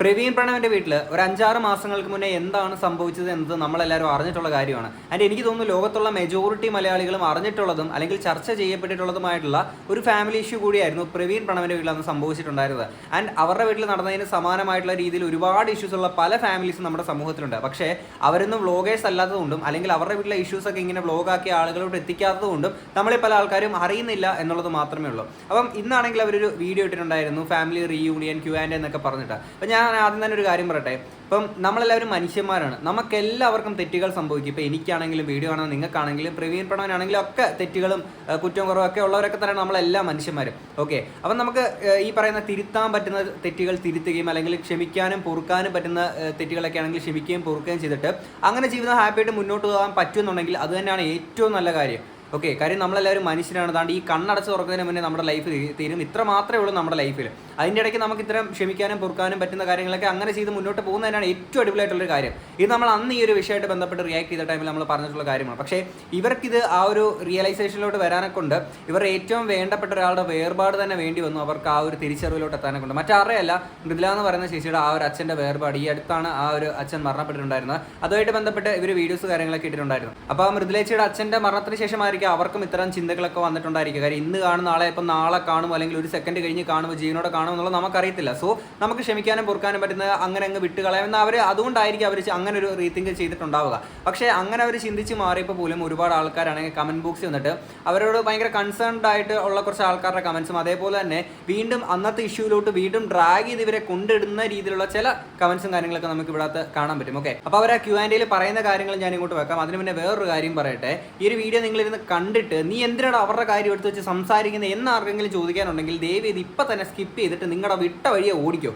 പ്രവീൺ പ്രണവിന്റെ വീട്ടിൽ ഒരു അഞ്ചാറ് മാസങ്ങൾക്ക് മുന്നേ എന്താണ് സംഭവിച്ചത് എന്നത് നമ്മളെല്ലാവരും അറിഞ്ഞിട്ടുള്ള കാര്യമാണ്. ആൻഡ് എനിക്ക് തോന്നുന്നു ലോകത്തുള്ള മെജോറിറ്റി മലയാളികളും അറിഞ്ഞിട്ടുള്ളതും അല്ലെങ്കിൽ ചർച്ച ചെയ്യപ്പെട്ടിട്ടുള്ളതുമായിട്ടുള്ള ഒരു ഫാമിലി ഇഷ്യൂ കൂടിയായിരുന്നു പ്രവീൺ പ്രണവിന്റെ വീട്ടിൽ അന്ന് സംഭവിച്ചിട്ടുണ്ടായിരുന്നത്. ആൻഡ് അവരുടെ വീട്ടിൽ നടന്നതിന് സമാനമായിട്ടുള്ള രീതിയിൽ ഒരുപാട് ഇഷ്യൂസ് ഉള്ള പല ഫാമിലീസും നമ്മുടെ സമൂഹത്തിലുണ്ട്. പക്ഷേ അവരൊന്നും വ്ളോഗേഴ്സ് അല്ലാത്തതുകൊണ്ടും അല്ലെങ്കിൽ അവരുടെ വീട്ടിലെ ഇഷ്യൂസ് ഒക്കെ ഇങ്ങനെ വ്ളോഗാക്കി ആളുകളോട് എത്തിക്കാത്തതുകൊണ്ടും നമ്മളെ പല ആൾക്കാരും അറിയുന്നില്ല എന്നുള്ളത് മാത്രമേ ഉള്ളൂ. അപ്പം ഇന്നാണെങ്കിൽ അവരൊരു വീഡിയോ ഇട്ടിട്ടുണ്ടായിരുന്നു ഫാമിലി റീയൂണിയൻ ക്യൂ ആൻഡ് എന്നൊക്കെ പറഞ്ഞിട്ട്. അപ്പം ഞാൻ ആദ്യം തന്നെ ഒരു കാര്യം പറയട്ടെ. ഇപ്പം നമ്മളെല്ലാവരും മനുഷ്യന്മാരാണ്. നമുക്ക് എല്ലാവർക്കും തെറ്റുകൾ സംഭവിക്കും. ഇപ്പം എനിക്കാണെങ്കിലും വീഡിയോ ആണോ നിങ്ങൾക്കാണെങ്കിലും പ്രവീൺ പ്രണവനാണെങ്കിലും ഒക്കെ തെറ്റുകളും കുറ്റവും കുറവും ഒക്കെ ഉള്ളവരൊക്കെ തന്നെ നമ്മളെല്ലാ മനുഷ്യന്മാരും. ഓക്കെ? അപ്പം നമുക്ക് ഈ പറയുന്ന തിരുത്താൻ പറ്റുന്ന തെറ്റുകൾ തിരുത്തുകയും അല്ലെങ്കിൽ ക്ഷമിക്കാനും പൊറുക്കാനും പറ്റുന്ന തെറ്റുകളൊക്കെ ആണെങ്കിൽ ക്ഷമിക്കുകയും പൊറുക്കുകയും ചെയ്തിട്ട് അങ്ങനെ ജീവിതം ഹാപ്പിയായിട്ട് മുന്നോട്ട് പോകാൻ പറ്റുമെന്നുണ്ടെങ്കിൽ അത് തന്നെയാണ് ഏറ്റവും നല്ല കാര്യം. ഓക്കെ കാര്യം നമ്മളെല്ലാവരും മനുഷ്യരാണ്. താണ്ട് ഈ കണ്ണടച്ച് തുറക്കുന്നതിന് മുന്നേ നമ്മുടെ ലൈഫ് തീരും. ഇത്ര മാത്രമേ ഉള്ളൂ നമ്മുടെ ലൈഫിൽ അതിന്റെ ഇടയ്ക്ക് നമുക്ക് ഇത്തരം ക്ഷമിക്കാനും പൊറുക്കാനും പറ്റുന്ന കാര്യങ്ങളൊക്കെ അങ്ങനെ ചെയ്ത് മുന്നോട്ട് പോകുന്നതിനാണ് ഏറ്റവും അടിപൊളിയായിട്ടുള്ളൊരു കാര്യം. ഇത് നമ്മൾ അന്ന് ഈ ഒരു വിഷയമായിട്ട് ബന്ധപ്പെട്ട് റിയാക്ട് ചെയ്ത ടൈമിൽ നമ്മൾ പറഞ്ഞിട്ടുള്ള കാര്യമാണ്. പക്ഷേ ഇവർക്കിത് ആ ഒരു റിയലൈസേഷനിലോട്ട് വരാനെ കൊണ്ട് ഇവർ ഏറ്റവും വേണ്ടപ്പെട്ട ഒരാളുടെ വേർപാട് തന്നെ വേണ്ടി വന്നു. അവർക്ക് ആ ഒരു തിരിച്ചറിവിലോട്ട് എത്താനെ കൊണ്ട് മറ്റാരുടെ അല്ല മൃദുല എന്ന് പറയുന്ന ചേച്ചിയുടെ ആ ഒരു അച്ഛന്റെ വേർപാട്. ഈ അടുത്താണ് ആ ഒരു അച്ഛൻ മരണപ്പെട്ടിട്ടുണ്ടായിരുന്നത്. അതുമായിട്ട് ബന്ധപ്പെട്ട് ഇവർ വീഡിയോസ് കാര്യങ്ങളൊക്കെ ഇട്ടിട്ടുണ്ടായിരുന്നു. അപ്പോൾ ആ മൃദുലേച്ചിയുടെ അച്ഛന്റെ മരണത്തിന് ശേഷമായിരിക്കും അവർക്കും ഇത്തരം ചിന്തകളൊക്കെ വന്നിട്ടുണ്ടായിരിക്കും. കാര്യം ഇന്ന് കാണുന്ന ആളെ ഇപ്പം നാളെ കാണും അല്ലെങ്കിൽ ഒരു സെക്കൻഡ് കഴിഞ്ഞ് കാണും ജീവനോടെ കാണും എന്നുള്ളത് നമുക്കറിയത്തില്ല. സോ നമുക്ക് ക്ഷമിക്കാനും പൊറുക്കാനും പറ്റുന്ന അങ്ങനെ അങ്ങ് വിട്ട് കളയാമെന്ന് അവർ അതുകൊണ്ടായിരിക്കും അവർ അങ്ങനെ ഒരു റീതിങ്ക് ചെയ്തിട്ടുണ്ടാവുക. പക്ഷേ അങ്ങനെ അവർ ചിന്തിച്ച് മാറിയപ്പോൾ പോലും ഒരുപാട് ആൾക്കാരാണെങ്കിൽ കമന്റ് ബോക്സിൽ വന്നിട്ട് അവരോട് ഭയങ്കര കൺസേൺഡ് ആയിട്ട് ഉള്ള കുറച്ച് ആൾക്കാരുടെ കമന്റ്സും അതേപോലെ തന്നെ വീണ്ടും അന്നത്തെ ഇഷ്യൂലോട്ട് വീണ്ടും ഡ്രാഗ് ചെയ്ത് ഇവരെ കൊണ്ടിടുന്ന രീതിയിലുള്ള ചില കമന്റ്സും കാര്യങ്ങളൊക്കെ നമുക്ക് ഇവിടെ കാണാൻ പറ്റും. ഓക്കെ അപ്പോൾ അവർ ആ ക്യൂ ആൻഡിയിൽ പറയുന്ന കാര്യങ്ങൾ ഞാൻ ഇങ്ങോട്ട് വെക്കാം. അതിന് പിന്നെ വേറൊരു കാര്യം പറയട്ടെ. ഈ ഒരു വീഡിയോ നിങ്ങൾ ഇരുന്ന് കണ്ടിട്ട് നീ എന്തിനാണ് അവരുടെ കാര്യം എടുത്ത് വെച്ച് സംസാരിക്കുന്നത് എന്ന് ആർക്കെങ്കിലും ചോദിക്കാനുണ്ടെങ്കിൽ ദയവ് ഇത് ഇപ്പം തന്നെ സ്കിപ്പ് ചെയ്തിട്ട് നിങ്ങളുടെ വിട്ട വഴിയെ ഓടിക്കോ.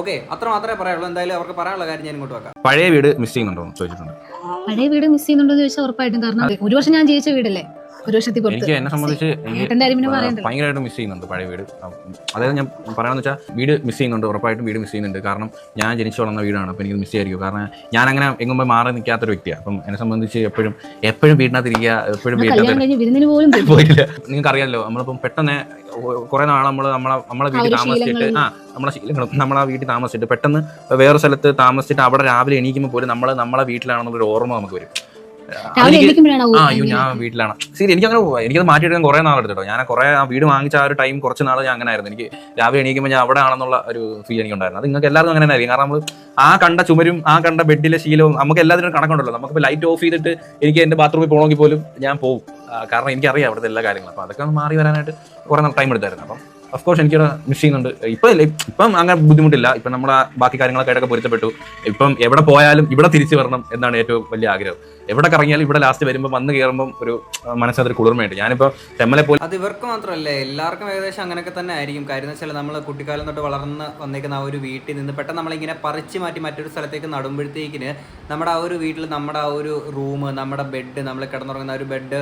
ഓക്കെ അത്ര മാത്രമേ പറയുള്ളൂ എന്തായാലും അവർക്ക് പറയാനുള്ള കാര്യം ഞാൻ ഇങ്ങോട്ട് വെക്കാം. പഴയ വീട് മിസ് ചെയ്യുന്നുണ്ടോ എന്ന് ചോദിച്ചിട്ടുണ്ട്. പഴയ വീട് മിസ് ചെയ്യുന്നുണ്ടോ എന്ന് ചോദിച്ചാൽ ഉറപ്പായിട്ടും കാരണം ഒരു വർഷം ഞാൻ ജീവിച്ച വീടല്ലേ? ഒരു വർഷത്തിൽ എനിക്ക് എന്നെ സംബന്ധിച്ച് ഭയങ്കരമായിട്ട് മിസ് ചെയ്യുന്നുണ്ട് പഴയ വീട്. അതായത് ഞാൻ പറയാന്ന് വെച്ചാൽ വീട് മിസ് ചെയ്യുന്നുണ്ട് ഉറപ്പായിട്ടും വീട് മിസ് ചെയ്യുന്നുണ്ട്. കാരണം ഞാൻ ജനിച്ചു വളർന്ന വീടാണ് അപ്പോൾ എനിക്ക് മിസ് ചെയ്യായിരിക്കും. കാരണം ഞാൻ അങ്ങനെ എങ്ങും പോയി മാറി നിൽക്കാത്തൊരു വ്യക്തിയാണ്. അപ്പം എന്നെ സംബന്ധിച്ച് എപ്പോഴും എപ്പോഴും വീടിനകത്ത് ഇരിക്കുക എപ്പോഴും വീട്ടിനകത്ത് പോയില്ല. നിങ്ങൾക്ക് അറിയാലോ നമ്മളിപ്പം പെട്ടെന്ന് കുറെ നാൾ നമ്മൾ നമ്മളെ നമ്മളെ വീട്ടിൽ താമസിച്ചിട്ട്. ആ നമ്മളെ ശീലങ്ങളും നമ്മളെ വീട്ടിൽ താമസിച്ചിട്ട് പെട്ടെന്ന് വേറെ സ്ഥലത്ത് താമസിച്ചിട്ട് അവിടെ രാവിലെ എണീക്കുമ്പോൾ പോലും നമ്മൾ നമ്മളെ വീട്ടിലാണെന്നുള്ളൊരു ഓർമ്മ നമുക്ക് വരും. അയ്യോ ഞാൻ വീട്ടിലാണ്. ശരി എനിക്ക് അങ്ങനെ എനിക്കത് മാറ്റിയെടുക്കാൻ കുറെ നാൾ എടുത്തിട്ടോ ഞാൻ കുറെ ആ വീട് വാങ്ങിച്ച ആ ഒരു ടൈം കുറച്ച് നാൾ ഞാൻ അങ്ങനെ ആയിരുന്നു എനിക്ക് രാവിലെ എണീക്കുമ്പോൾ ഞാൻ അവിടെ ആണെന്നുള്ള ഒരു ഫീൽ എനിക്ക് ഉണ്ടായിരുന്നു അത് നിങ്ങൾക്ക് എല്ലാവർക്കും അങ്ങനെ ആയിരിക്കും കാരണം നമ്മൾ ആ കണ്ട ചുമരും ആ കണ്ട ബെഡിലെ ശീലവും നമുക്ക് എല്ലാത്തിനും കണക്കുണ്ടല്ലോ. നമുക്കിപ്പോൾ ലൈറ്റ് ഓഫ് ചെയ്തിട്ട് എനിക്ക് എന്റെ ബാത്റൂമിൽ പോകണമെങ്കിൽ പോലും ഞാൻ പോകും കാരണം എനിക്കറിയാം അവിടുത്തെ എല്ലാ കാര്യങ്ങളും. അപ്പോൾ അതൊക്കെ ഒന്ന് മാറി വരാനായിട്ട് കുറെ ടൈം എടുത്തായിരുന്നു. അപ്പം ഓഫ് കോഴ്സ് എനിക്കത് മിസ് ചെയ്യുന്നുണ്ട് ഇപ്പം ഇല്ല ഇപ്പം അങ്ങനെ ബുദ്ധിമുട്ടില്ല. ഇപ്പം നമ്മുടെ ബാക്കി കാര്യങ്ങളൊക്കെ ആയിട്ടൊക്കെ പൊരുത്തപ്പെട്ടു. ഇപ്പം എവിടെ പോയാലും ഇവിടെ തിരിച്ചു വരണം എന്നാണ് ഏറ്റവും വലിയ ആഗ്രഹം. എവിടെ കറങ്ങിയാലും ഇവിടെ ലാസ്റ്റ് വരുമ്പോൾ വന്ന് കയറുമ്പോൾ ഒരു മനസ്സിലൊരു കുളിർമയുണ്ട്. ഞാനിപ്പോൾ തെമ്മലെ പോയി അത് ഇവർക്ക് മാത്രമല്ല എല്ലാവർക്കും ഏകദേശം അങ്ങനെയൊക്കെ തന്നെ ആയിരിക്കും. കാര്യം എന്ന് വെച്ചാൽ നമ്മൾ കുട്ടിക്കാലം തൊട്ട് വളർന്ന് വന്നേക്കുന്ന ആ ഒരു വീട്ടിൽ നിന്ന് പെട്ടെന്ന് നമ്മളിങ്ങനെ പറിച്ച് മാറ്റി മറ്റൊരു സ്ഥലത്തേക്ക് നടുമ്പോഴത്തേക്കിന് നമ്മുടെ ആ ഒരു വീട്ടിൽ നമ്മുടെ ആ ഒരു റൂം നമ്മുടെ ബെഡ് നമ്മൾ കിടന്നുറങ്ങുന്ന ആ ഒരു ബെഡ്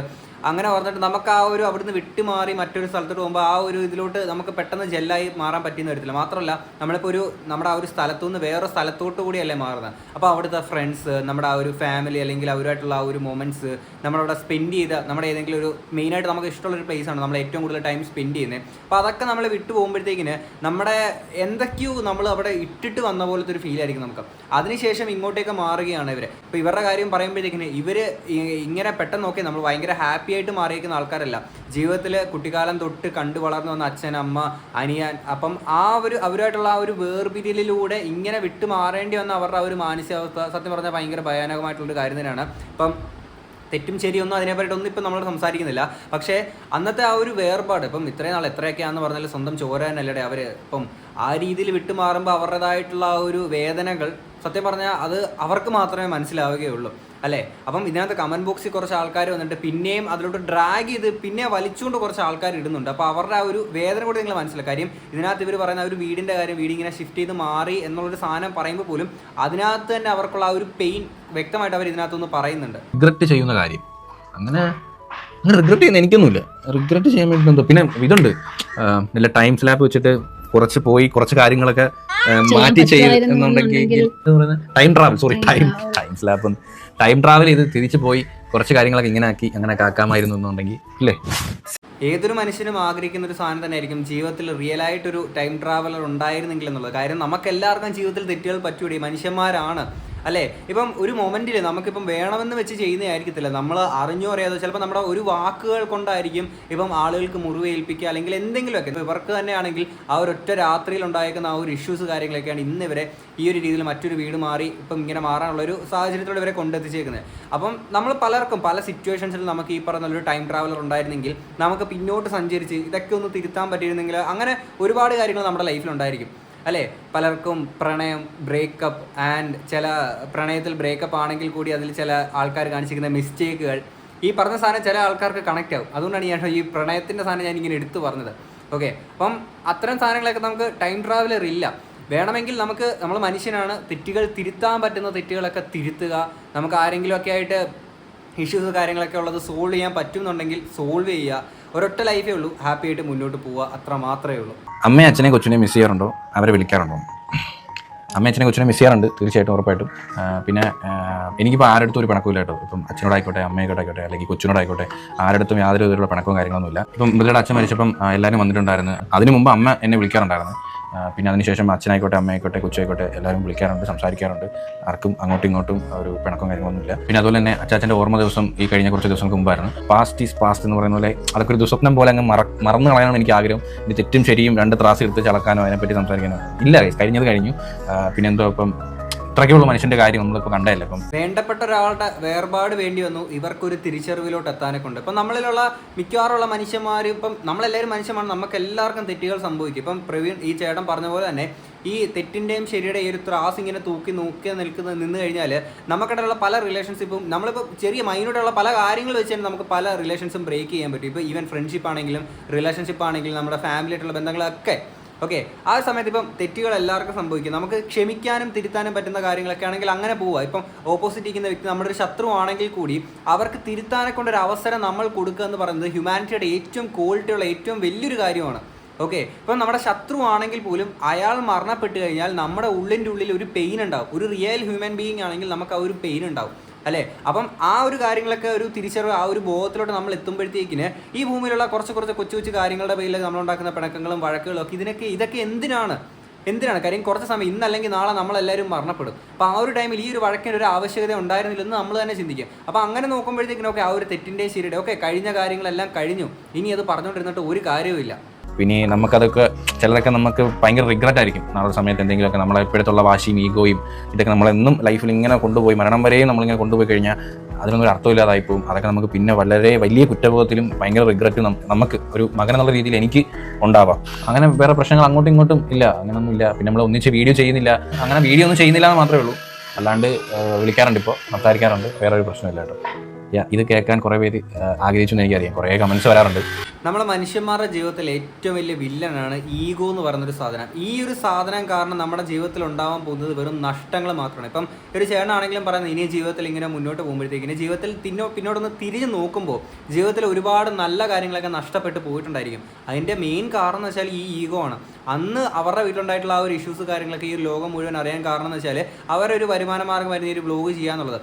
അങ്ങനെ പറഞ്ഞിട്ട് നമുക്ക് ആ ഒരു അവിടുന്ന് വിട്ടുമാറി മറ്റൊരു സ്ഥലത്തോട്ട് പോകുമ്പോൾ ആ ഒരു ഇതിലോട്ട് നമുക്ക് പെട്ടെന്ന് ജെല്ലായി മാറാൻ പറ്റിയെന്ന് വരത്തില്ല. മാത്രമല്ല നമ്മളിപ്പോൾ ഒരു നമ്മുടെ ആ ഒരു സ്ഥലത്തു നിന്ന് വേറെ സ്ഥലത്തോട്ട് കൂടിയല്ലേ മാറുന്നത്? അപ്പോൾ അവിടുത്തെ ഫ്രണ്ട്സ് നമ്മുടെ ആ ഒരു ഫാമിലി അല്ലെങ്കിൽ അവരുമായിട്ടുള്ള ആ ഒരു മൊമെന്റ്സ് നമ്മളവിടെ സ്പെൻഡ് ചെയ്ത നമ്മുടെ ഏതെങ്കിലും ഒരു മെയിനായിട്ട് നമുക്ക് ഇഷ്ടമുള്ള ഒരു പ്ലേസാണ് നമ്മൾ ഏറ്റവും കൂടുതൽ ടൈം സ്പെൻഡ് ചെയ്യുന്നത് അപ്പോൾ അതൊക്കെ നമ്മൾ വിട്ടു പോകുമ്പോഴത്തേക്കിന് നമ്മുടെ എന്തൊക്കെയോ നമ്മൾ അവിടെ ഇട്ടിട്ട് വന്ന പോലത്തെ ഒരു ഫീൽ ആയിരിക്കും നമുക്ക്. അതിനുശേഷം ഇങ്ങോട്ടേക്ക് മാറുകയാണ് ഇവർ ഇപ്പോൾ ഇവരുടെ കാര്യം പറയുമ്പോഴത്തേക്കിന് ഇവർ ഇങ്ങനെ പെട്ടെന്ന് നോക്കി നമ്മൾ ഭയങ്കര ഹാപ്പി ആയിട്ട് മാറിയിരിക്കുന്ന ആൾക്കാരല്ല. ജീവിതത്തിൽ കുട്ടിക്കാലം തൊട്ട് കണ്ടു വളർന്നു വന്ന അച്ഛൻ അമ്മ അനിയൻ അപ്പം ആ ഒരു അവരുമായിട്ടുള്ള ആ ഒരു വേർപിരിയലിലൂടെ ഇങ്ങനെ വിട്ടു മാറേണ്ടി വന്ന അവരുടെ ആ ഒരു മാനസികാവസ്ഥ സത്യം പറഞ്ഞാൽ ഭയങ്കര ഭയാനകമായിട്ടുള്ളൊരു കാര്യം തന്നെയാണ്. ഇപ്പം തെറ്റും ശരിയൊന്നും ഒന്നും ഇപ്പം നമ്മൾ സംസാരിക്കുന്നില്ല. പക്ഷേ അന്നത്തെ ആ ഒരു വേർപാട് ഇപ്പം ഇത്രയും നാൾ എത്രയൊക്കെയാണെന്ന് പറഞ്ഞാൽ സ്വന്തം ചോരാനല്ലേ അവർ ഇപ്പം ആ രീതിയിൽ വിട്ടുമാറുമ്പോൾ അവരുടേതായിട്ടുള്ള ആ ഒരു വേദനകൾ സത്യം പറഞ്ഞാൽ അത് അവർക്ക് മാത്രമേ മനസ്സിലാവുകയുള്ളൂ അല്ലേ? അപ്പം ഇതിനകത്ത് കമന്റ് ബോക്സിൽ കുറച്ച് ആൾക്കാർ വന്നിട്ട് പിന്നെയും അതിലോട്ട് ഡ്രാഗ് ചെയ്ത് പിന്നെ വലിച്ചുകൊണ്ട് കുറച്ച് ആൾക്കാർ ഇടുന്നുണ്ട്. അപ്പോൾ അവരുടെ ആ ഒരു വേദന കൂടി നിങ്ങൾ മനസ്സിലാക്കുക കാര്യം ഇതിനകത്ത് ഇവർ പറയുന്ന ഒരു വീടിന്റെ കാര്യം വീട് ഇങ്ങനെ ഷിഫ്റ്റ് ചെയ്ത് മാറി എന്നുള്ളൊരു സാധനം പറയുമ്പോൾ പോലും അതിനകത്ത് തന്നെ അവർക്കുള്ള ആ ഒരു പെയിൻ വ്യക്തമായിട്ട് അവർ ഇതിനകത്തൊന്ന് പറയുന്നുണ്ട്. റിഗ്രറ്റ് ചെയ്യുന്ന കാര്യം. അങ്ങനെ അങ്ങനെ റിഗ്രറ്റ് ചെയ്യുന്ന എനിക്കൊന്നുമില്ല. റിഗ്രറ്റ് ചെയ്യാൻ വേണ്ടി പിന്നെ ഇതുണ്ട്. നല്ല ടൈം സ്ലാപ്പ് വെച്ചിട്ട് കുറച്ച് പോയി കുറച്ച് കാര്യങ്ങളൊക്കെ മാറ്റി ചെയ്യുന്നുണ്ടെങ്കിൽ time travel sorry time time slap time travel ചെയ്ത് തിരിച്ചു പോയി കുറച്ച് കാര്യങ്ങളൊക്കെ ഇങ്ങനെ ആക്കി അങ്ങനെ ആക്കാമായിരുന്നു എന്നുണ്ടെങ്കിൽ അല്ലേ? ഏതൊരു മനുഷ്യനും ആഗ്രഹിക്കുന്ന ഒരു സാധനം തന്നെ ആയിരിക്കും ജീവിതത്തിൽ റിയൽ ആയിട്ടൊരു ടൈം ട്രാവലർ ഉണ്ടായിരുന്നെങ്കിൽ എന്നുള്ളത്. കാര്യം നമുക്ക് എല്ലാവർക്കും ജീവിതത്തിൽ തെറ്റുകൾ പറ്റൂടി. മനുഷ്യന്മാരാണ്. അല്ലേ? ഇപ്പം ഒരു മൊമെന്റിൽ നമുക്കിപ്പം വേണമെന്ന് വെച്ച് ചെയ്യുന്നതായിരിക്കത്തില്ല നമ്മൾ അറിഞ്ഞോ അറിയാതെ ചിലപ്പോൾ നമ്മുടെ ഒരു വാക്കുകൾ കൊണ്ടായിരിക്കും ഇപ്പം ആളുകൾക്ക് മുറിവേൽപ്പിക്കുക അല്ലെങ്കിൽ എന്തെങ്കിലുമൊക്കെ. ഇവർക്ക് തന്നെയാണെങ്കിൽ ആ ഒരു ഒറ്റ രാത്രിയിൽ ഉണ്ടായേക്കുന്ന ആ ഒരു ഇഷ്യൂസ് കാര്യങ്ങളൊക്കെയാണ് ഇന്ന് ഇവരെ ഈ ഒരു രീതിയിൽ മറ്റൊരു വീട് മാറി ഇപ്പം ഇങ്ങനെ മാറാനുള്ള ഒരു സാഹചര്യത്തോടെ ഇവരെ കൊണ്ടെത്തിച്ചേക്കുന്നത്. അപ്പം നമ്മൾ പലർക്കും പല സിറ്റുവേഷൻസിൽ നമുക്ക് ഈ പറഞ്ഞ ഒരു ടൈം ട്രാവലർ ഉണ്ടായിരുന്നെങ്കിൽ നമുക്ക് പിന്നോട്ട് സഞ്ചരിച്ച് ഇതൊക്കെ ഒന്ന് തിരുത്താൻ പറ്റിയിരുന്നെങ്കിൽ അങ്ങനെ ഒരുപാട് കാര്യങ്ങൾ നമ്മുടെ ലൈഫിൽ ഉണ്ടായിരിക്കും. അല്ലേ? പലർക്കും പ്രണയം ബ്രേക്കപ്പ് ആൻഡ് ചില പ്രണയത്തിൽ ബ്രേക്കപ്പ് ആണെങ്കിൽ കൂടി അതിൽ ചില ആൾക്കാർ കാണിച്ചിരിക്കുന്ന മിസ്റ്റേക്കുകൾ ഈ പറഞ്ഞ സാധനം ചില ആൾക്കാർക്ക് കണക്റ്റ് ആവും. അതുകൊണ്ടാണ് ഞാൻ ഈ പ്രണയത്തിന്റെ സാധനം ഞാൻ ഇങ്ങനെ എടുത്തു പറഞ്ഞത്. ഓക്കെ അപ്പം അത്തരം സാധനങ്ങളൊക്കെ നമുക്ക് ടൈം ട്രാവലർ ഇല്ല. വേണമെങ്കിൽ നമുക്ക് നമ്മൾ മനുഷ്യനാണ്. തെറ്റുകൾ തിരുത്താൻ പറ്റുന്ന തെറ്റുകളൊക്കെ തിരുത്തുക. നമുക്ക് ആരെങ്കിലുമൊക്കെ ആയിട്ട് ഇഷ്യൂസ് കാര്യങ്ങളൊക്കെ ഉള്ളത് സോൾവ് ചെയ്യാൻ പറ്റുന്നുണ്ടെങ്കിൽ സോൾവ് ചെയ്യുക. ഒരൊറ്റ ലൈഫേ ഉള്ളൂ. ഹാപ്പി ആയിട്ട് മുന്നോട്ട് പോവുക അത്ര മാത്രമേ ഉള്ളൂ. അമ്മയും അച്ഛനെ കൊച്ചിനെ മിസ് ചെയ്യാറുണ്ടോ? അവരെ വിളിക്കാറുണ്ടോ? അമ്മ അച്ഛനെ കൊച്ചിനെ മിസ് ചെയ്യാറുണ്ട് തീർച്ചയായിട്ടും ഉറപ്പായിട്ടും. പിന്നെ എനിക്കിപ്പോൾ ആരടുത്തും ഒരു പിണക്കമില്ല കേട്ടോ ഇപ്പം അച്ഛനോടായിക്കോട്ടെ അമ്മയോടായിക്കോട്ടെ അല്ലെങ്കിൽ കൊച്ചിനോടായിക്കോട്ടെ ആരടുത്തും യാതൊരു വിധത്തിലുള്ള പിണക്കവും കാര്യങ്ങളൊന്നുമില്ല ഇപ്പം മൃഗയുടെ അച്ഛൻ മരിച്ചപ്പം എല്ലാവരും വന്നിട്ടുണ്ടായിരുന്നു. അതിന് മുമ്പ് അമ്മ എന്നെ വിളിക്കാറുണ്ടായിരുന്നു. പിന്നെ അതിനുശേഷം അച്ഛനായിക്കോട്ടെ അമ്മയായിക്കോട്ടെ കൊച്ചായിക്കോട്ടെ എല്ലാവരും വിളിക്കാറുണ്ട് സംസാരിക്കാറുണ്ട്. ആർക്കും അങ്ങോട്ടും ഇങ്ങോട്ടും ഒരു പിണക്കം കാര്യങ്ങളൊന്നുമില്ല. പിന്നെ അതുപോലെ തന്നെ അച്ചാച്ചന്റെ ഓർമ്മ ദിവസം ഈ കഴിഞ്ഞ കുറച്ച് ദിവസങ്ങൾക്ക് മുമ്പായിരുന്നു. പാസ്റ്റ് ഈസ് പാസ്റ്റ് എന്ന് പറയുന്ന പോലെ അതൊക്കെ ഒരു ദുസ്വപ്നം പോലെ അങ്ങ് മറ മറന്നു കളയാനാണ് എനിക്ക് ആഗ്രഹം. ഇത് തെറ്റും ശരിയും രണ്ട് ത്രാസ് എടുത്ത് ചളക്കാനോ അതിനെപ്പറ്റി സംസാരിക്കാനോ. ഇല്ല. കഴിഞ്ഞത് കഴിഞ്ഞു. പിന്നെന്തോ ഇപ്പം ഇത്രയ്ക്കുള്ള മനുഷ്യന്റെ കാര്യം നമ്മളിപ്പോൾ കണ്ടതല്ലേ അപ്പം? വേണ്ടപ്പെട്ട ഒരാളുടെ വേർപാട് വേണ്ടി വന്നു. ഇവർക്കൊരു തിരിച്ചറിവിലോട്ട് എത്താനെ കൊണ്ട് ഇപ്പം നമ്മളിലുള്ള മിക്കവാറുള്ള മനുഷ്യന്മാർ ഇപ്പം നമ്മളെല്ലാവരും മനുഷ്യമാണ് നമുക്ക് എല്ലാവർക്കും തെറ്റുകൾ സംഭവിക്കും. ഇപ്പം പ്രവീൺ ഈ ചേട്ടൻ പറഞ്ഞ പോലെ തന്നെ ഈ തെറ്റിന്റെയും ശരിയുടെ ഈ ഒരു ത്രാസ് ഇങ്ങനെ തൂക്കി നോക്കി നിൽക്കുന്ന നിന്ന് കഴിഞ്ഞാൽ നമുക്കിടയിലുള്ള പല റിലേഷൻഷിപ്പും നമ്മളിപ്പോൾ ചെറിയ മൈനോട്ടുള്ള പല കാര്യങ്ങൾ വെച്ച് തന്നെ നമുക്ക് പല റിലേഷൻസും ബ്രേക്ക് ചെയ്യാൻ പറ്റും. ഇപ്പോൾ ഈവൻ ഫ്രണ്ട്ഷിപ്പ് ആണെങ്കിലും റിലേഷൻഷിപ്പ് ആണെങ്കിലും നമ്മുടെ ഫാമിലി ആയിട്ടുള്ള ബന്ധങ്ങളൊക്കെ ഓക്കെ ആ സമയത്ത് ഇപ്പം തെറ്റുകൾ എല്ലാവർക്കും സംഭവിക്കും. നമുക്ക് ക്ഷമിക്കാനും തിരുത്താനും പറ്റുന്ന കാര്യങ്ങളൊക്കെ ആണെങ്കിൽ അങ്ങനെ പോവുക. ഇപ്പം ഓപ്പോസിറ്റ് ഇരിക്കുന്ന വ്യക്തി നമ്മുടെ ഒരു ശത്രു ആണെങ്കിൽ കൂടി അവർക്ക് തിരുത്താനെ കൊണ്ടൊരു അവസരം നമ്മൾ കൊടുക്കുക എന്ന് പറയുന്നത് ഹ്യൂമാനിറ്റിയുടെ ഏറ്റവും ക്വാളിറ്റിയുള്ള ഏറ്റവും വലിയൊരു കാര്യമാണ്. ഓക്കെ ഇപ്പം നമ്മുടെ ശത്രു ആണെങ്കിൽ പോലും അയാൾ മരണപ്പെട്ട് കഴിഞ്ഞാൽ നമ്മുടെ ഉള്ളിന്റെ ഉള്ളിൽ ഒരു പെയിൻ ഉണ്ടാവും. ഒരു റിയൽ ഹ്യൂമൻ ബീയിങ് ആണെങ്കിൽ നമുക്ക് ആ ഒരു പെയിൻ ഉണ്ടാവും. അല്ലേ? അപ്പം ആ ഒരു കാര്യങ്ങളൊക്കെ ഒരു തിരിച്ചറിവ് ആ ഒരു ബോധത്തിലോട്ട് നമ്മൾ എത്തുമ്പോഴത്തേക്കിന് ഈ ഭൂമിയിലുള്ള കുറച്ച് കുറച്ച് കൊച്ചു കൊച്ചു കാര്യങ്ങളുടെ പേരിൽ നമ്മൾ ഉണ്ടാക്കുന്ന പിണക്കങ്ങളും വഴക്കുകളും ഒക്കെ ഇതിനൊക്കെ ഇതൊക്കെ എന്തിനാണ്? എന്തിനാണ്? കാര്യം കുറച്ച് സമയം ഇന്നല്ലെങ്കിൽ നാളെ നമ്മളെല്ലാവരും മരണപ്പെടും. അപ്പോൾ ആ ഒരു ടൈമിൽ ഈ ഒരു വഴക്കിന് ഒരു ആവശ്യകത ഉണ്ടായിരുന്നില്ലെന്ന് നമ്മൾ തന്നെ ചിന്തിക്കും അപ്പോൾ അങ്ങനെ നോക്കുമ്പോഴത്തേക്കിനൊക്കെ ആ ഒരു തെറ്റിന്റെ ശരിയുടെ ഓക്കെ കഴിഞ്ഞ കാര്യങ്ങളെല്ലാം കഴിഞ്ഞു. ഇനി അത് പറഞ്ഞുകൊണ്ടിരുന്നിട്ട് ഒരു കാര്യവുമില്ല. പിന്നെ നമുക്കതൊക്കെ ചിലതൊക്കെ നമുക്ക് ഭയങ്കര റിഗ്രറ്റ് ആയിരിക്കും. നാളെ സമയത്ത് എന്തെങ്കിലുമൊക്കെ നമ്മളെ ഇപ്പോഴത്തുള്ള വാശിയും ഈഗോയും ഇതൊക്കെ നമ്മളെന്നും ലൈഫിൽ ഇങ്ങനെ കൊണ്ടുപോയി മരണം വരെയും നമ്മളിങ്ങനെ കൊണ്ടുപോയി കഴിഞ്ഞാൽ അതിനൊന്നും ഒരു അർത്ഥമില്ലാതായി പോകും. അതൊക്കെ നമുക്ക് പിന്നെ വളരെ വലിയ കുറ്റബോധത്തിലും ഭയങ്കര റിഗ്രറ്റും നമുക്ക് ഒരു മകൻ എന്നുള്ള രീതിയിൽ എനിക്ക് ഉണ്ടാവാം. അങ്ങനെ വേറെ പ്രശ്നങ്ങൾ അങ്ങോട്ടും ഇങ്ങോട്ടും ഇല്ല അങ്ങനെയൊന്നും ഇല്ല. പിന്നെ നമ്മൾ ഒന്നിച്ച് വീഡിയോ ചെയ്യുന്നില്ല. അങ്ങനെ വീഡിയോ ഒന്നും ചെയ്യുന്നില്ല എന്ന് മാത്രമേ ഉള്ളൂ. അല്ലാണ്ട് വിളിക്കാറുണ്ട് ഇപ്പോൾ സംസാരിക്കാറുണ്ട്. വേറെ ഒരു പ്രശ്നമില്ല കേട്ടോ. ഇത് കേൾക്കാൻ കുറേ പേര് ആഗ്രഹിച്ചു എന്ന് എനിക്കറിയാം. കുറേ കമൻസ് വരാറുണ്ട്. നമ്മളെ മനുഷ്യന്മാരുടെ ജീവിതത്തിൽ ഏറ്റവും വലിയ വില്ലനാണ് ഈഗോ എന്ന് പറയുന്നൊരു സാധനം. ഈ ഒരു സാധനം കാരണം നമ്മുടെ ജീവിതത്തിൽ ഉണ്ടാവാൻ പോകുന്നത് വെറും നഷ്ടങ്ങൾ മാത്രമാണ്. ഇപ്പം ഒരു ചേട്ടനാണെങ്കിലും പറയുന്നത് ഇനി ജീവിതത്തിൽ ഇങ്ങനെ മുന്നോട്ട് പോകുമ്പോഴത്തേക്കിന് ജീവിതത്തിൽ തിന്നോ പിന്നോട്ടൊന്ന് തിരിഞ്ഞ് നോക്കുമ്പോൾ ജീവിതത്തിൽ ഒരുപാട് നല്ല കാര്യങ്ങളൊക്കെ നഷ്ടപ്പെട്ട് പോയിട്ടുണ്ടായിരിക്കും. അതിന്റെ മെയിൻ കാരണം എന്ന് വെച്ചാൽ ഈ ഈഗോ ആണ്. അന്ന് അവരുടെ വീട്ടിലുണ്ടായിട്ടുള്ള ആ ഒരു ഇഷ്യൂസ് കാര്യങ്ങളൊക്കെ ഈ ലോകം മുഴുവൻ അറിയാൻ കാരണം എന്ന് വെച്ചാൽ അവരൊരു വരുമാന മാർഗമായിരുന്നു ഈ ഒരു ബ്ലോഗ് ചെയ്യാന്നുള്ളത്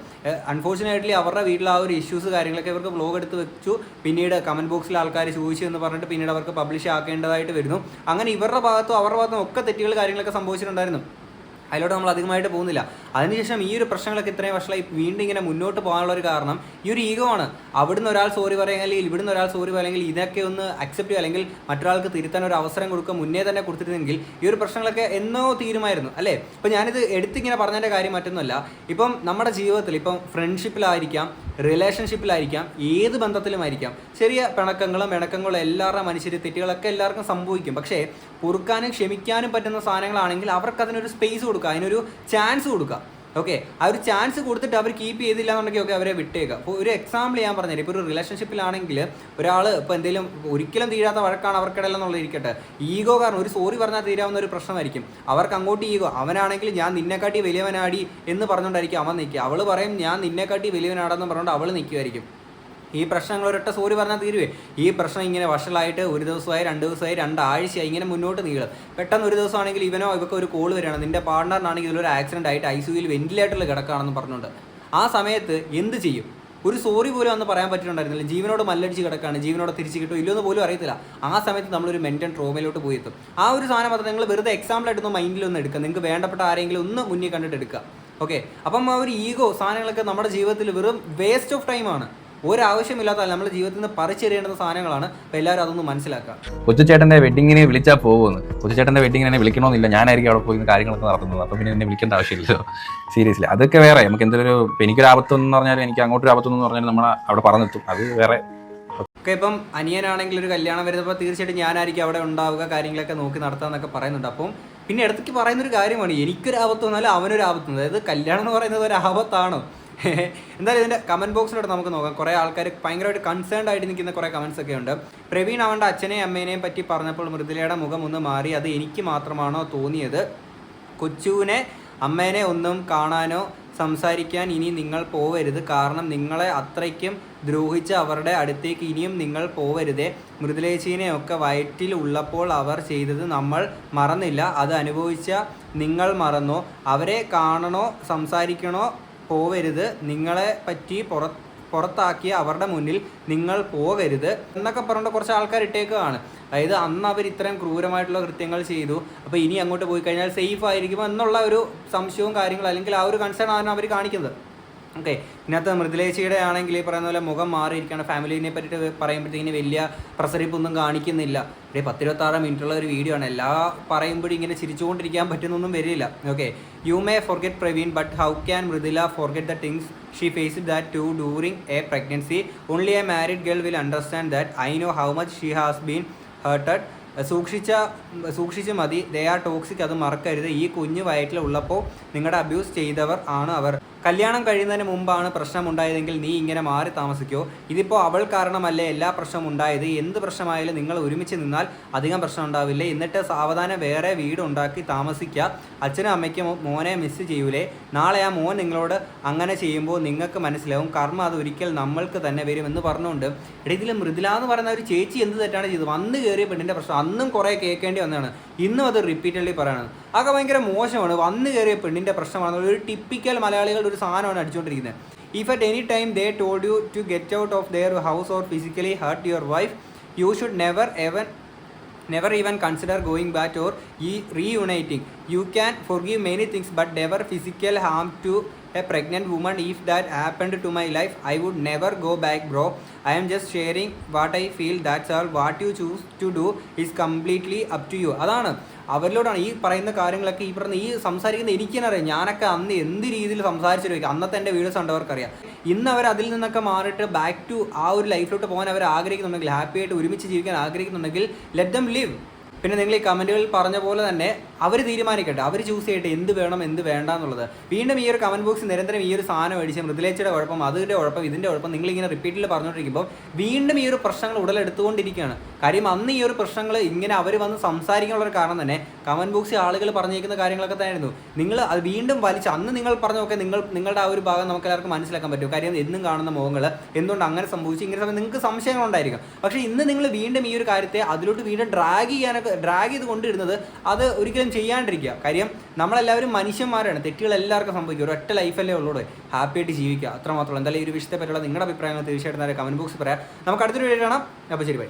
അൺഫോർച്ചുനേറ്റ്ലി അവരുടെ വീട്ടിൽ ആ ഒരു ഇഷ്യൂസ് കാര്യങ്ങളൊക്കെ ഇവർക്ക് ബ്ലോഗ് എടുത്ത് വെച്ചു. പിന്നീട് കമന്റ് ബോക്സിൽ ആൾക്കാർ ചോദിച്ചു എന്ന് പറഞ്ഞിട്ട് പിന്നീട് അവർക്ക് പബ്ലിഷ് ആക്കേണ്ടതായിട്ട് വരുന്നു. അങ്ങനെ ഇവരുടെ ഭാഗത്തും അവരുടെ ഭാഗത്തും ഒക്കെ തെറ്റുകൾ കാര്യങ്ങളൊക്കെ സംഭവിച്ചിട്ടുണ്ടായിരുന്നു. അതിലോട്ട് നമ്മൾ അധികമായിട്ട് പോകുന്നില്ല. അതിനുശേഷം ഈ ഒരു പ്രശ്നങ്ങളൊക്കെ ഇത്രയും വർഷമായി വീണ്ടും ഇങ്ങനെ മുന്നോട്ട് പോകാനുള്ള ഒരു കാരണം ഈ ഒരു ഈഗോ ആണ്. അവിടുന്ന് ഒരാൾ സോറി പറയുക അല്ലെങ്കിൽ ഇവിടുന്ന് ഒരാൾ സോറി പറയുക അല്ലെങ്കിൽ ഇതൊക്കെ ഒന്ന് അക്സെപ്റ്റ് ചെയ്യുക അല്ലെങ്കിൽ മറ്റൊരാൾക്ക് തിരുത്താൻ ഒരു അവസരം കൊടുക്കുക മുന്നേ തന്നെ കൊടുത്തിരുന്നെങ്കിൽ ഈ ഒരു പ്രശ്നങ്ങളൊക്കെ എന്നോ തീരുമായിരുന്നു അല്ലേ? ഇപ്പം ഞാനിത് എടുത്തിങ്ങനെ പറഞ്ഞതിന്റെ കാര്യം മറ്റൊന്നുമല്ല. ഇപ്പം നമ്മുടെ ജീവിതത്തിൽ ഇപ്പം ഫ്രണ്ട്ഷിപ്പിലായിരിക്കാം റിലേഷൻഷിപ്പിലായിരിക്കാം ഏത് ബന്ധത്തിലുമായിരിക്കാം ചെറിയ പിണക്കങ്ങളും ഇണക്കങ്ങളും എല്ലാവരുടെ മനുഷ്യർ തെറ്റുകളൊക്കെ എല്ലാവർക്കും സംഭവിക്കും. പക്ഷേ പൊറുക്കാനും ക്ഷമിക്കാനും പറ്റുന്ന സാധനങ്ങളാണെങ്കിൽ അവർക്ക് അതിനൊരു സ്പേസ് കൊടുക്കുക. അതിനൊരു ചാൻസ് കൊടുക്കുക. ഓക്കെ ആ ഒരു ചാൻസ് കൊടുത്തിട്ട് അവർ കീപ്പ് ചെയ്തില്ല എന്നുണ്ടെങ്കിൽ ഒക്കെ അവരെ വിട്ടേക്കുക. അപ്പോൾ ഒരു എക്സാമ്പിൾ ഞാൻ പറഞ്ഞുതരാം. ഇപ്പോൾ ഒരു റിലേഷൻഷിപ്പിലാണെങ്കിൽ ഒരാൾ ഇപ്പോൾ എന്തെങ്കിലും ഒരിക്കലും തീരാത്ത വഴക്കാണ് അവർക്കിടയിൽ എന്നുള്ളത് ഇരിക്കട്ടെ ഈഗോ കാരണം ഒരു സോറി പറഞ്ഞാൽ തീരാവുന്ന ഒരു പ്രശ്നമായിരിക്കും. അവർക്ക് അങ്ങോട്ട് ഈഗോ അവനാണെങ്കിൽ ഞാൻ നിന്നെക്കാട്ടി വലിയവനാടി എന്ന് പറഞ്ഞുകൊണ്ടായിരിക്കും അവൻ നിൽക്കുക. അവൾ പറയും ഞാൻ നിന്നെക്കാട്ടി വലിയവനാടെന്ന് പറഞ്ഞുകൊണ്ട് അവൾ നിൽക്കുമായിരിക്കും. ഈ പ്രശ്നങ്ങൾ ഒരൊറ്റ സൂര്യ പറഞ്ഞാൽ തീരുവേ. ഈ പ്രശ്നം ഇങ്ങനെ വഷളായിട്ട് ഒരു ദിവസമായി രണ്ട് ദിവസമായി രണ്ടാഴ്ചയായി ഇങ്ങനെ മുന്നോട്ട് നീളും. പെട്ടെന്ന് ഒരു ദിവസമാണെങ്കിൽ ഇവനോ ഇവർക്ക് ഒരു കോൾ വരികയാണ്. നിന്റെ പാർട്ണറിനാണെങ്കിൽ ഇതിലൊരു ആക്സിഡന്റ് ആയിട്ട് ഐ സിയിൽ വെന്റിലേറ്ററിൽ കിടക്കുകയാണെന്ന് പറഞ്ഞുകൊണ്ട്. ആ സമയത്ത് എന്ത് ചെയ്യും? ഒരു സോറി പോലും അന്ന് പറയാൻ പറ്റിയിട്ടുണ്ടായിരുന്നില്ല. ജീവനോട് മല്ലടിച്ച് കിടക്കാണ് ജീവനോട് തിരിച്ച് കിട്ടുമോ? ഇല്ലയോ എന്ന് പോലും അറിയത്തില്ല. ആ സമയത്ത് നമ്മളൊരു മെന്റൽ ട്രോമയിലോട്ട് പോയി എത്തും. ആ ഒരു സാധനം മാത്രം നിങ്ങൾ വെറുതെ മൈൻഡിൽ ഒന്ന് എടുക്കുക. നിങ്ങൾക്ക് വേണ്ടപ്പെട്ട ആരെങ്കിലും ഒന്ന് മുന്നിൽ കണ്ടിട്ട് എടുക്കുക. ഓക്കെ അപ്പം ആ ഒരു ഈഗോ സാധനങ്ങളൊക്കെ നമ്മുടെ ജീവിതത്തിൽ വെറും വേസ്റ്റ് ഓഫ് ടൈമാണ് ഒരാവശ്യമില്ലാത്ത നമ്മുടെ ജീവിതത്തിൽ നിന്ന് പറിച്ചെറിയേണ്ടുന്ന സാധനങ്ങളാണ്. അപ്പോൾ എല്ലാവരും അതൊന്ന് മനസ്സിലാക്കുക. കൊച്ചുചേട്ടന്റെ വെഡിങ്ങിനെ വിളിച്ചാൽ പോകുമെന്ന് കൊച്ചുചേട്ടന്റെ വെഡിങ്ങിന് എന്നെ വിളിക്കണമെന്നില്ല. ഞാനായിരിക്കും അവിടെ പോയി കാര്യങ്ങളൊക്കെ നടത്തുന്നത്. അപ്പോൾ പിന്നെ എന്നെ വിളിക്കേണ്ട ആവശ്യമില്ലല്ലോ. സീരിയസ്ലി അതൊക്കെ വേറെ. നമുക്ക് എന്തൊരു എനിക്കൊരു ആപത്തെന്ന് പറഞ്ഞാൽ എനിക്ക് അങ്ങോട്ടൊരു ആപത്തൊന്നും പറഞ്ഞാൽ നമ്മൾ അവിടെ പറഞ്ഞെത്തും. അത് വേറെ. ഒക്കെ ഇപ്പം അനിയനാണെങ്കിൽ ഒരു കല്യാണം വരുന്നപ്പോൾ തീർച്ചയായിട്ടും ഞാനായിരിക്കും അവിടെ ഉണ്ടാവുക കാര്യങ്ങളൊക്കെ നോക്കി നടത്താമെന്നൊക്കെ പറയുന്നുണ്ട്. അപ്പം പിന്നെ ഇടത്തേക്ക് പറയുന്നൊരു കാര്യമാണ് എനിക്കൊരു ആപത്ത് വന്നാലും അവനൊരു ആപത്ത് അതായത് കല്യാണം എന്ന് പറയുന്നത് ഒരു ആപത്താണോ. എന്തായാലും ഇതിന്റെ കമന്റ് ബോക്സിലോട്ട് നമുക്ക് നോക്കാം. കുറേ ആൾക്കാർ ഭയങ്കരമായിട്ട് കൺസേൺഡ് ആയിട്ട് നിൽക്കുന്ന കുറേ കമൻസ് ഒക്കെ ഉണ്ട്. പ്രവീൺ അവന്റെ അച്ഛനെയും അമ്മേനെയും പറ്റി പറഞ്ഞപ്പോൾ മൃദുലയുടെ മുഖം ഒന്ന് മാറി. അത് എനിക്ക് മാത്രമാണോ തോന്നിയത്? കൊച്ചുവിനെ അമ്മേനെ ഒന്നും കാണാനോ സംസാരിക്കാൻ ഇനി നിങ്ങൾ പോവരുത്. കാരണം നിങ്ങളെ അത്രയ്ക്കും ദ്രോഹിച്ച് അവരുടെ അടുത്തേക്ക് ഇനിയും നിങ്ങൾ പോവരുതേ. മൃദുലേച്ചിനെയൊക്കെ വയറ്റിൽ ഉള്ളപ്പോൾ അവർ ചെയ്തത് നമ്മൾ മറന്നില്ല. അത് അനുഭവിച്ച നിങ്ങൾ മറന്നോ? അവരെ കാണണോ? സംസാരിക്കണോ? പോവരുത്. നിങ്ങളെ പറ്റി പുറ പുറത്താക്കിയ അവരുടെ മുന്നിൽ നിങ്ങൾ പോകരുത് എന്നൊക്കെ പറഞ്ഞിട്ട് കുറച്ച് ആൾക്കാർ ഇട്ടേക്കുകയാണ് അതായത് അന്ന് അവർ ഇത്രയും ക്രൂരമായിട്ടുള്ള കൃത്യങ്ങൾ ചെയ്തു. അപ്പോൾ ഇനി അങ്ങോട്ട് പോയി കഴിഞ്ഞാൽ സേഫ് ആയിരിക്കും എന്നുള്ള ഒരു സംശയവും കാര്യങ്ങളും അല്ലെങ്കിൽ ആ ഒരു കൺസേൺ ആണ് അവർ കാണിക്കുന്നത്. ഓക്കെ. ഇതിനകത്ത് മൃദുലേച്ചിയുടെ ആണെങ്കിൽ ഈ പറയുന്ന പോലെ മുഖം മാറിയിരിക്കുകയാണ്. ഫാമിലിനെ പറ്റിയിട്ട് പറയുമ്പോഴത്തേക്കിന് വലിയ പ്രസരിപ്പൊന്നും കാണിക്കുന്നില്ല. ഇവിടെ പത്തിരുപത്താറ് മിനിറ്റുള്ള ഒരു വീഡിയോ ആണ്. എല്ലാ പറയുമ്പോഴും ഇങ്ങനെ ചിരിച്ചുകൊണ്ടിരിക്കാൻ പറ്റുന്നൊന്നും വരില്ല. Okay. You may forget Praveen but how can Mridula forget the things she face that too during a pregnancy only a married girl will understand that I know how much she has been hurted സൂക്ഷിച്ച സൂക്ഷിച്ച് മതി. They are toxic അത് മറക്കരുത്. ഈ കുഞ്ഞ് വയറ്റിലുള്ളപ്പോൾ നിങ്ങളുടെ abuse ചെയ്തവർ ആണ് അവർ. കല്യാണം കഴിയുന്നതിന് മുമ്പാണ് പ്രശ്നം ഉണ്ടായതെങ്കിൽ നീ ഇങ്ങനെ മാറി താമസിക്കോ. ഇതിപ്പോൾ അവൾ കാരണമല്ലേ എല്ലാ പ്രശ്നവും ഉണ്ടായത്? എന്ത് പ്രശ്നമായാലും നിങ്ങൾ ഒരുമിച്ച് നിന്നാൽ അധികം പ്രശ്നം ഉണ്ടാവില്ല. എന്നിട്ട് സാവധാനം വേറെ വീട് ഉണ്ടാക്കി താമസിക്കുക അച്ഛനും അമ്മയ്ക്കും മോനെ മിസ് ചെയ്യൂലേ. നാളെ ആ മോൻ നിങ്ങളോട് അങ്ങനെ ചെയ്യുമ്പോൾ നിങ്ങൾക്ക് മനസ്സിലാവും കർമ്മം അത് ഒരിക്കൽ നമ്മൾക്ക് തന്നെ വരുമെന്ന് പറഞ്ഞുകൊണ്ട്. ഇടയിൽ മൃദുല എന്ന് പറയുന്ന ഒരു ചേച്ചി എന്ത് തെറ്റാണ് ചെയ്തത്? വന്ന് കയറിയ പെണ്ണിന്റെ പ്രശ്നം. അന്നും കുറേ കേൾക്കേണ്ടി വന്നതാണ്. ഇന്നും അത് റിപ്പീറ്റഡ്ലി പറയണത്. അതൊക്കെ ഭയങ്കര മോശമാണ്. വന്ന് കയറിയ പെണ്ണിന്റെ പ്രശ്നമാണ്. ഒരു ടിപ്പിക്കൽ മലയാളികളുടെ ഒരു സാധനമാണ് അടിച്ചുകൊണ്ടിരിക്കുന്നത് if at any time they told you to get out of their house or physically hurt your wife you should never even never even consider going back or ഈ reuniting you can forgive many things but never physical harm to a pregnant woman if that happened to my life I would never go back bro I am just sharing what I feel that's all what you choose to do is completely up to you അതാണ്. അവരിലോടാണ് ഈ പറയുന്ന കാര്യങ്ങളൊക്കെ ഈ പറഞ്ഞ ഈ സംസാരിക്കുന്ന എനിക്കെന്നറിയാം. ഞാനൊക്കെ അന്ന് എന്ത് രീതിയിൽ സംസാരിച്ചിരിക്കും അന്നത്തെ എന്റെ വീഡിയോസ് കണ്ടവർക്കറിയാം ഇന്ന് അവർ അതിൽ നിന്നൊക്കെ മാറിയിട്ട് ബാക്ക് ടു ആ ഒരു ലൈഫിലോട്ട് പോകാൻ അവർ ആഗ്രഹിക്കുന്നുണ്ടെങ്കിൽ ഹാപ്പിയായിട്ട് ഒരുമിച്ച് ജീവിക്കാൻ ആഗ്രഹിക്കുന്നുണ്ടെങ്കിൽ ലെറ്റ് ദം ലിവ് പിന്നെ നിങ്ങൾ ഈ കമന്റുകളിൽ പറഞ്ഞ പോലെ തന്നെ അവർ തീരുമാനിക്കട്ടെ. അവർ ചൂസ് ചെയ്യട്ടെ എന്ത് വേണം എന്ത് വേണ്ട എന്നുള്ളത് വീണ്ടും ഈ ഒരു കമന്റ് ബോക്സ് നിരന്തരം ഈ ഒരു സാധനം അടിച്ച് മൃദുലേച്ചയുടെ കുഴപ്പം അതിന്റെ കുഴപ്പം ഇതിന്റെ കുഴപ്പം നിങ്ങളിങ്ങനെ റിപ്പീറ്റിൽ പറഞ്ഞുകൊണ്ടിരിക്കുമ്പോൾ വീണ്ടും ഈ ഒരു പ്രശ്നങ്ങൾ ഉടലെടുത്തുകൊണ്ടിരിക്കുകയാണ്. കാര്യം അന്ന് ഈ ഒരു പ്രശ്നങ്ങൾ ഇങ്ങനെ അവർ വന്ന് സംസാരിക്കാനുള്ള ഒരു കാരണം തന്നെ കമന്റ് ബോക്സിൽ ആളുകൾ പറഞ്ഞിരിക്കുന്ന കാര്യങ്ങളൊക്കെ തന്നെയായിരുന്നു. നിങ്ങൾ അത് വീണ്ടും വലിച്ച് അന്ന് നിങ്ങൾ പറഞ്ഞൊക്കെ നിങ്ങൾ നിങ്ങളുടെ ആ ഒരു ഭാഗം നമുക്ക് എല്ലാവർക്കും മനസ്സിലാക്കാൻ പറ്റും. കാര്യം എന്നും കാണുന്ന മുഖങ്ങൾ എന്തുകൊണ്ട് അങ്ങനെ സംഭവിച്ചു? ഇങ്ങനെ നിങ്ങൾക്ക് സംശയങ്ങളുണ്ടായിരിക്കും. പക്ഷേ ഇന്ന് നിങ്ങൾ വീണ്ടും ഈ ഒരു കാര്യത്തെ അതിലോട്ട് വീണ്ടും ഡ്രാഗ് ചെയ്യാനൊക്കെ ഡ്രാഗ് ചെയ്ത് കൊണ്ടിരുന്നത് അത് ഒരിക്കലും ചെയ്യാണ്ടിരിക്കുക. കാര്യം നമ്മളെല്ലാവരും മനുഷ്യന്മാരാണ്. തെറ്റുകൾ എല്ലാവർക്കും സംഭവിക്കും. ഒരു ഒറ്റ ലൈഫല്ലേ ഉള്ളൂ ഹാപ്പി ആയിട്ട് ജീവിക്കുക. അത്രമാത്രം എന്തായാലും ഈ ഒരു വിഷയത്തെ പറ്റിയുള്ള നിങ്ങളുടെ അഭിപ്രായങ്ങൾ തീർച്ചയായിട്ടും നേരെ കമന്റ് ബോക്സ് പറയാം. നമുക്ക് അടുത്തൊരു വീഡിയോ കാണാം. അപ്പോൾ ശരി ബൈ